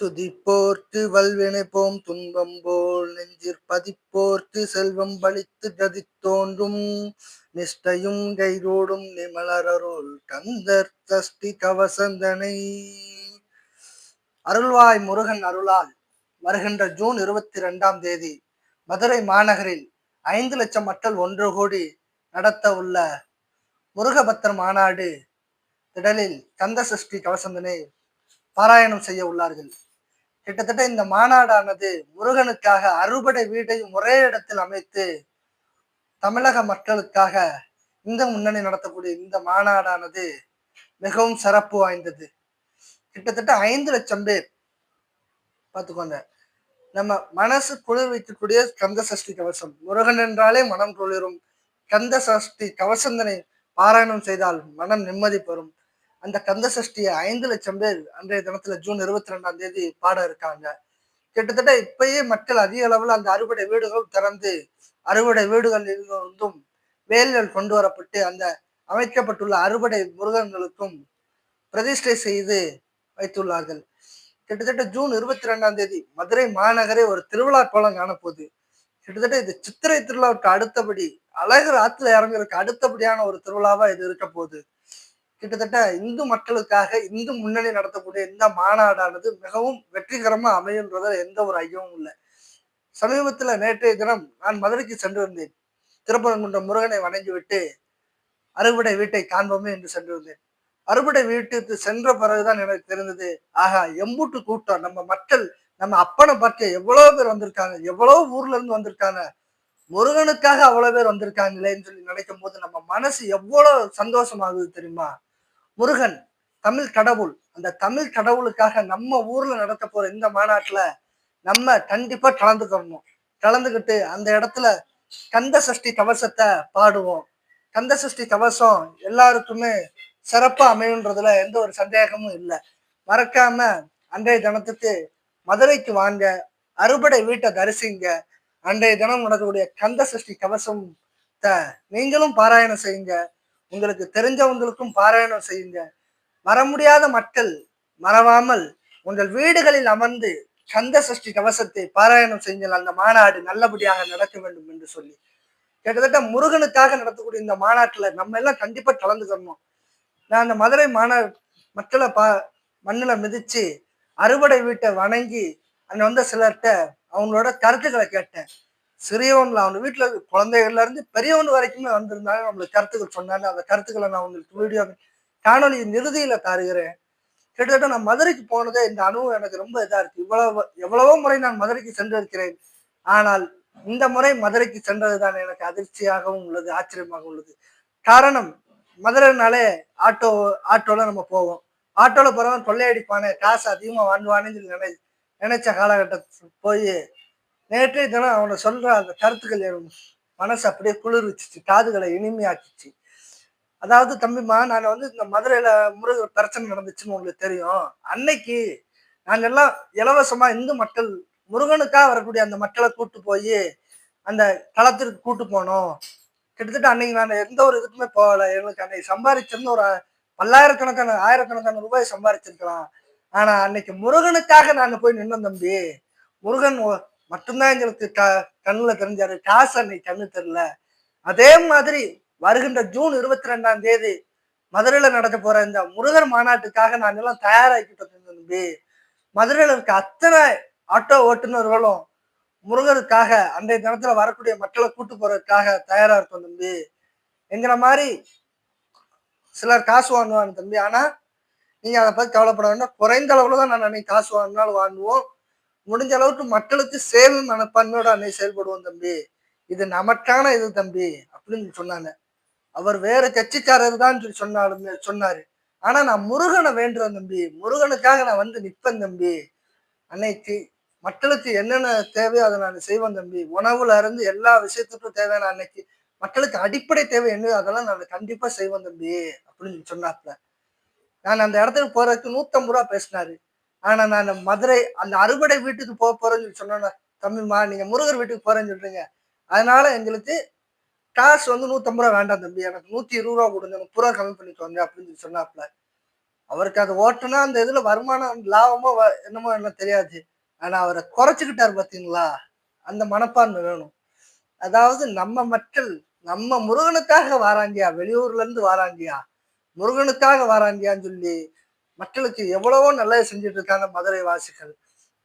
துதிப்போர்க்கு வல்வினை போம் துன்பம் போல் நெஞ்சிற் பதிப்போர்க்கு செல்வம் பலித்து கதி தோன்றும். நிஷ்டையும் கைகூடும் நிமலரருள் கந்தர் சஷ்டி கவசந்தனை. அருள்வாய் முருகன் அருளால் வருகின்ற ஜூன் இருபத்தி ரெண்டாம் தேதி மதுரை மாநகரில் ஐந்து லட்சம் மக்கள் ஒன்று கூடி நடத்த உள்ள முருகபத்தர் மாநாடு திடலில் கந்த சஷ்டி கவசந்தனை பாராயணம் செய்ய உள்ளார்கள். கிட்டத்தட்ட இந்த மாநாடானது முருகனுக்காக அறுபடை வீட்டையும் ஒரே இடத்தில் அமைத்து தமிழக மக்களுக்காக இந்த முன்னணி நடத்தக்கூடிய இந்த மாநாடானது மிகவும் சிறப்பு வாய்ந்தது. கிட்டத்தட்ட ஐந்து லட்சம் பேர் பார்த்துக்கோங்க. நம்ம மனசு குளிர் வைக்கக்கூடிய கந்த சஷ்டி கவசம். முருகன் என்றாலே மனம் குளிரும். கந்த சஷ்டி கவசந்தனை பாராயணம் செய்தால் மனம் நிம்மதி பெறும். அந்த கந்த சஷ்டியை ஐந்து லட்சம் பேர் அன்றைய தினத்துல ஜூன் இருபத்தி ரெண்டாம் தேதி பாட இருக்காங்க. கிட்டத்தட்ட இப்பயே மக்கள் அதிக அளவில் அந்த அறுவடை வீடுகள் திறந்து அறுவடை வீடுகளில் இருந்தும் வேல்கள் கொண்டு வரப்பட்டு அந்த அமைக்கப்பட்டுள்ள அறுவடை முருகன்களுக்கும் பிரதிஷ்டை செய்து வைத்துள்ளார்கள். கிட்டத்தட்ட ஜூன் இருபத்தி ரெண்டாம் தேதி மதுரை மாநகரே ஒரு திருவிழா கோலம் காணப்போகுது. கிட்டத்தட்ட இது சித்திரை திருவிழாவுக்கு அடுத்தபடி அழகர் ஆத்துல இறங்குறதுக்கு அடுத்தபடியான ஒரு திருவிழாவா இது இருக்க போகுது. கிட்டத்தட்ட இந்து மக்களுக்காக இந்து முன்னணி நடத்தக்கூடிய இந்த மாநாடானது மிகவும் வெற்றிகரமாக அமையுன்றதில் எந்த ஒரு ஐயமும் இல்லை. சமீபத்தில் நேற்றைய தினம் நான் மதுரைக்கு சென்று வந்தேன் திருப்பரங்குன்ற முருகனை வணங்கிவிட்டு அறுவடை வீட்டை காண்போமே என்று சென்று வந்தேன் அறுவடை வீட்டுக்கு சென்ற பிறகுதான் எனக்கு தெரிந்தது ஆகா எம்பூட்டு கூட்டம். நம்ம மக்கள் நம்ம அப்பனை பார்க்க எவ்வளவு பேர் வந்திருக்காங்க எவ்வளவு ஊர்ல இருந்து வந்திருக்காங்க முருகனுக்காக அவ்வளவு பேர் வந்திருக்காங்களேன்னு சொல்லி நினைக்கும் போது நம்ம மனசு எவ்வளவு சந்தோஷமாகுது தெரியுமா? முருகன் தமிழ் கடவுள். அந்த தமிழ் கடவுளுக்காக நம்ம ஊர்ல நடத்த போற இந்த மாநாட்டுல நம்ம கண்டிப்பா கலந்துக்கணும். கலந்துக்கிட்டு அந்த இடத்துல கந்த சஷ்டி கவசத்தை பாடுவோம். கந்த சஷ்டி கவசம் எல்லாருக்குமே சிறப்பா அமையுன்றதுல எந்த ஒரு சந்தேகமும் இல்லை. மறக்காம அன்றைய தினத்துக்கு மதுரைக்கு வாங்க அறுபடை வீட்டை தரிசிங்க. அன்றைய தினம் நடக்கக்கூடிய கந்த சஷ்டி கவசம் நீங்களும் பாராயணம் செய்யுங்க. உங்களுக்கு தெரிஞ்சவங்களுக்கும் பாராயணம் செய்யுங்க. வர முடியாத மக்கள் மறவாமல் உங்கள் வீடுகளில் அமர்ந்து சந்த சஷ்டி கவசத்தை பாராயணம் செய்யுங்கள். அந்த மாநாடு நல்லபடியாக நடக்க வேண்டும் என்று சொல்லி. கிட்டத்தட்ட முருகனுக்காக நடத்தக்கூடிய இந்த மாநாட்டுல நம்ம எல்லாம் கண்டிப்பா கலந்துக்கணும். நான் அந்த மதுரை மாநா மக்களை பா மண்ணில் மிதிச்சு அறுவடை வீட்டை வணங்கி அங்க வந்த சிலர்கிட்ட அவங்களோட கருத்துக்களை கேட்டேன். சிறியவன்ல அவன் வீட்டுல குழந்தைகள்ல இருந்து பெரியவன் வரைக்குமே வந்திருந்தாங்க. நம்மளுக்கு கருத்துக்கள் சொன்னாங்க. அந்த கருத்துக்களை நான் உங்களுக்கு வீடியோ காணொலி நிறுதியில தருகிறேன். கிட்டத்தட்ட நான் மதுரைக்கு போனதே இந்த அனுபவம் எனக்கு ரொம்ப இதா இருக்கு. இவ்வளவு எவ்வளவோ முறை நான் மதுரைக்கு சென்றிருக்கிறேன். ஆனால் இந்த முறை மதுரைக்கு சென்றதுதான் எனக்கு அதிர்ச்சியாகவும் உள்ளது ஆச்சரியமாக உள்ளது. காரணம் மதுரைனாலே ஆட்டோ ஆட்டோல நம்ம போவோம். ஆட்டோல போறவன் கொள்ளையடிப்பானே காசு அதிகமா வாங்குவானேன்னு சொல்லி நினை நினைச்ச காலகட்டத்தில் போய் நேற்றைய தினம் அவனை சொல்ற அந்த கருத்துக்கள் என் மனசு அப்படியே குளிர்விச்சிச்சு காதுகளை இனிமையாக்கிச்சு. அதாவது தம்பிமா நான் வந்து இந்த மதுரையில முருக பிரச்சனை நடந்துச்சுன்னு உங்களுக்கு தெரியும். அன்னைக்கு நான் எல்லாம் இலவசமா இந்து மக்கள் முருகனுக்காக வரக்கூடிய அந்த மக்களை கூட்டு போய் அந்த களத்திற்கு கூட்டு போனோம். கிட்டத்தட்ட அன்னைக்கு நான் எந்த ஒரு இதுக்குமே போகல. எங்களுக்கு அன்னைக்கு சம்பாதிச்சிருந்த ஒரு பல்லாயிரக்கணக்கான ஆயிரக்கணக்கான ரூபாய் சம்பாதிச்சிருக்கலாம் ஆனா அன்னைக்கு முருகனுக்காக நான் போய் நின்னோம் தம்பி. முருகன் மட்டும்தான் எங்களுக்கு க கண்ணில் தெரிஞ்சாரு. காசு அன்னைக்கு கண்ணு தெரியல. அதே மாதிரி வருகின்ற ஜூன் இருபத்தி ரெண்டாம் தேதி மதுரையில் நடக்க போற இந்த முருகர் மாநாட்டுக்காக நான் எல்லாம் தயாராகிக்கிட்டு தம்பி. மதுரையில் இருக்க அத்தனை ஆட்டோ ஓட்டுநர்களும் முருகருக்காக அன்றைய தினத்துல வரக்கூடிய மக்களை கூட்டு போறதுக்காக தயாரா இருக்கும் தம்பி. எங்கிற மாதிரி சிலர் காசு வாங்குவாங்க தம்பி. ஆனா நீங்க அதை பத்தி கவலைப்பட வேண்டாம். குறைந்த அளவுல தான் நான் அன்னைக்கு காசு வாங்கினாலும் வாங்குவோம். முடிஞ்ச அளவுக்கு மக்களுக்கு சேவை மனப்பான்மையோட அன்னைக்கு செயல்படுவோம் தம்பி. இது நமக்கான இது தம்பி அப்படின்னு சொன்னாங்க. அவர் வேற கட்சிக்காரர் தான் சொல்லி சொன்னாலும் சொன்னாரு. ஆனா நான் முருகனை வேண்டுறேன் தம்பி. முருகனுக்காக நான் வந்து நிற்பேன் தம்பி. அன்னைக்கு மக்களுக்கு என்னென்ன தேவையோ அதை நான் செய்வேன் தம்பி. உணவுல இருந்து எல்லா விஷயத்துக்கும் தேவையான அன்னைக்கு மக்களுக்கு அடிப்படை தேவை என்ன அதெல்லாம் நான் கண்டிப்பா செய்வேன் தம்பி அப்படின்னு சொன்னாப்ல நான் அந்த இடத்துக்கு போறதுக்கு நூத்தம்பது ரூபா பேசினாரு. ஆனா நான் மதுரை அந்த அறுவடை வீட்டுக்கு போக போறேன்னு சொல்லி சொன்னேன் தம்பிமா நீங்க முருகர் வீட்டுக்கு போறேன்னு சொல்றீங்க. அதனால எங்களுக்கு காசு வந்து நூத்தம்பது ரூபா வேண்டாம் தம்பி. எனக்கு நூத்தி இருபது ரூபா கொடுங்க. எனக்கு புறா கம்மி பண்ணிக்கோங்க அப்படின்னு சொல்லி சொன்னாப்ல அவருக்கு அது ஓட்டுனா அந்த இதுல வருமானம் லாபமோ வ- என்னமோ என்ன தெரியாது. ஆனா அவரை குறைச்சுக்கிட்டாரு பாத்தீங்களா? அந்த மனப்பான்மை வேணும். அதாவது நம்ம மக்கள் நம்ம முருகனுக்காக வாராண்டியா வெளியூர்ல இருந்து வாராண்டியா முருகனுக்காக வாராண்டியான்னு சொல்லி மக்களுக்கு எவ்வளவோ நல்லது செஞ்சுட்டு இருக்காங்க மதுரை வாசிகள்.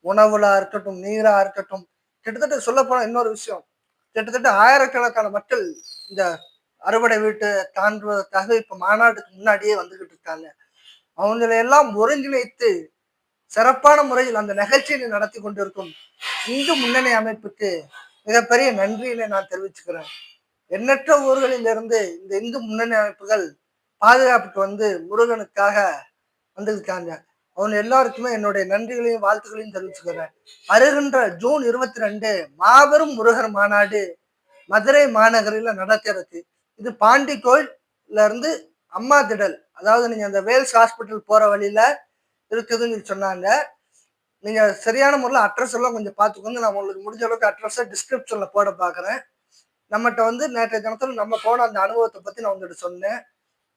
உணவுலா இருக்கட்டும் நீரா இருக்கட்டும். கிட்டத்தட்ட சொல்ல இன்னொரு விஷயம். கிட்டத்தட்ட ஆயிரக்கணக்கான மக்கள் இந்த அறுவடை வீட்டை தாண்டுவதற்காக இப்ப மாநாட்டுக்கு முன்னாடியே வந்துகிட்டு இருக்காங்க அவங்களை எல்லாம் ஒருங்கிணைத்து சிறப்பான முறையில் அந்த நிகழ்ச்சியை நடத்தி கொண்டிருக்கும் இந்து முன்னணி அமைப்புக்கு மிகப்பெரிய நன்றியினை நான் தெரிவிச்சுக்கிறேன். எண்ணற்ற ஊர்களிலிருந்து இந்த இந்து முன்னணி அமைப்புகள் பாதுகாப்புக்கு வந்து முருகனுக்காக வந்திருக்காங்க. அவங்க எல்லாருக்குமே என்னுடைய நன்றிகளையும் வாழ்த்துக்களையும் தெரிவிச்சுக்கிறேன். வருகின்ற ஜூன் இருபத்தி ரெண்டு மாபெரும் முருகர் மாநாடு மதுரை மாநகரில் நடக்கிறது. இது பாண்டி கோயில்ல இருந்து அம்மா திடல் அதாவது நீங்க அந்த வேல்ஸ் ஹாஸ்பிட்டல் போற வழியில இருக்குதுன்னு சொன்னாங்க. நீங்க சரியான முறையில் அட்ரஸ் எல்லாம் கொஞ்சம் பார்த்துக்கோங்க. நான் உங்களுக்கு முடிஞ்ச அளவுக்கு அட்ரஸை டிஸ்கிரிப்ஷன்ல போட பார்க்குறேன். நம்மகிட்ட வந்து நேற்றைய தினத்தில் நம்ம போன அந்த அனுபவத்தை பத்தி நான் உங்ககிட்ட சொன்னேன்.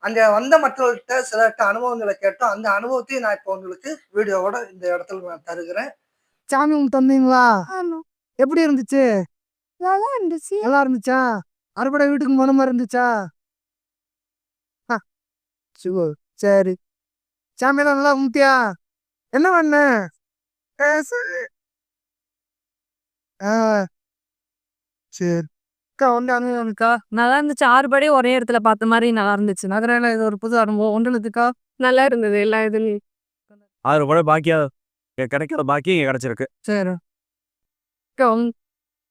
அங்க வந்த மக்கள்கிட்ட சிலர்கிட்ட அனுபவங்களை கேட்டோம். அந்த அனுபவத்தையும் நான் இப்போ உங்களுக்கு வீடியோவோட இந்த இடத்துல நான் தருகிறேன். சாமி கும்பிட்டு வந்தீங்களா ஆமா. எப்படி இருந்துச்சு? நல்லா இருந்துச்சு. நல்லா இருந்துச்சா? அறுபடை வீட்டுக்கு போன மாதிரி இருந்துச்சா? ஆ, சிவோ சரி. சாமியெல்லாம் நல்லா கும்பிட்டியா? என்ன பண்ண? சரி. அக்கா வந்து அனுபவம்க்கா நல்லா இருந்துச்சு. ஆறு படி ஒரே இடத்துல பார்த்த மாதிரி நல்லா இருந்துச்சு. மதுரையில் இது ஒரு புது அனுபவம். ஒன்றுலத்துக்கா நல்லா இருந்தது எல்லா இதுலயும் ஆறு படம் பாக்கியா கிடைக்காத பாக்கி இங்க கிடைச்சிருக்கு. சரி.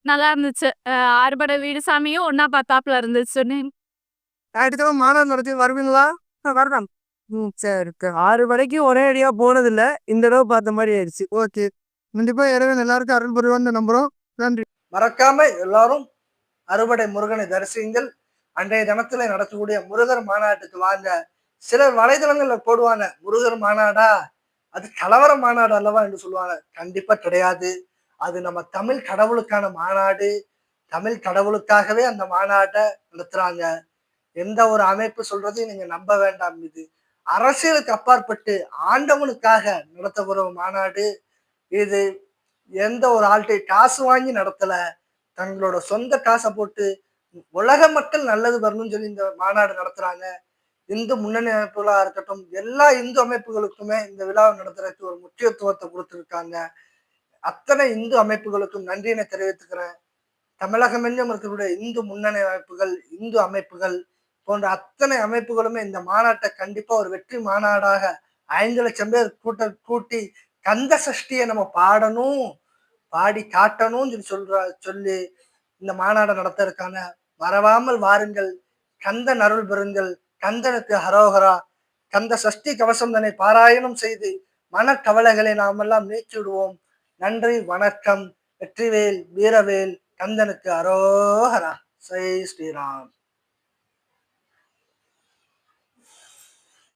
நல்லா இருந்துச்சு. அஹ் ஆறுபடை வீடு சாமியும் ஒன்னா பார்த்தாப்புல இருந்துச்சு. அடுத்த மாநாடு நடத்தி வருவீங்களா? வரலாம். ம் சரிக்கா. ஆறு மணிக்கு ஒரே அடியா போனதில்ல. இந்த தடவை பார்த்த மாதிரி ஆயிடுச்சு. ஓகே. கண்டிப்பா இறைவன் எல்லாருக்கும் அருள் புரிவான்னு நம்புறோம். நன்றி. மறக்காம எல்லாரும் அறுவடை முருகனை தரிசியுங்கள். அன்றைய தினத்துல நடத்தக்கூடிய முருகர் மாநாட்டுக்கு வாங்க. சிலர் வலைதளங்கள்ல போடுவாங்க முருகர் மாநாடா? அது கலவர மாநாடு அல்லவா? என்று சொல்லுவாங்க. கண்டிப்பா கிடையாது. அது நம்ம தமிழ் கடவுளுக்கான மாநாடு. தமிழ் கடவுளுக்காகவே அந்த மாநாட்டை நடத்துறாங்க. எந்த ஒரு அமைப்பு சொல்றதையும் நீங்க நம்ப வேண்டாம் இது. அரசியலுக்கு அப்பாற்பட்டு ஆண்டவனுக்காக நடத்தப்படுற மாநாடு. இது எந்த ஒரு ஆள்கிட்ட காசு வாங்கி நடத்தலை. தங்களோட சொந்த காசை போட்டு உலக மக்கள் நல்லது வரணும்னு சொல்லி இந்த மாநாடு நடத்துறாங்க. இந்து முன்னணி அமைப்புகளா இருக்கட்டும் எல்லா இந்து அமைப்புகளுக்குமே இந்த விழாவை நடத்துறதுக்கு ஒரு முக்கியத்துவத்தை கொடுத்துருக்காங்க. அத்தனை இந்து அமைப்புகளுக்கும் நன்றியினை தெரிவித்துக்கிறேன். தமிழகம் எங்கும் இருக்கக்கூடிய இந்து முன்னணி அமைப்புகள் இந்து அமைப்புகள் போன்ற அத்தனை அமைப்புகளுமே இந்த மாநாட்டை கண்டிப்பா ஒரு வெற்றி மாநாடாக ஐந்து லட்சம் பேர் கூட்ட கூட்டி கந்த சஷ்டியை நம்ம பாடணும். பாடி காட்டணும்னு சொல்லி சொல்ற சொல்லி இந்த மாநாடு நடத்துறதுக்கான மறவாமல் வாருங்கள். கந்தன் அருள் பெறுங்கள். கந்தனுக்கு ஹரோஹரா. கந்த சஷ்டி கவசம் தன்னை பாராயணம் செய்து மனக்கவலைகளை நாமெல்லாம் நீக்கிவிடுவோம். நன்றி வணக்கம். வெற்றிவேல் வீரவேல் கந்தனுக்கு அரோஹரா ஜெய் ஸ்ரீராம்.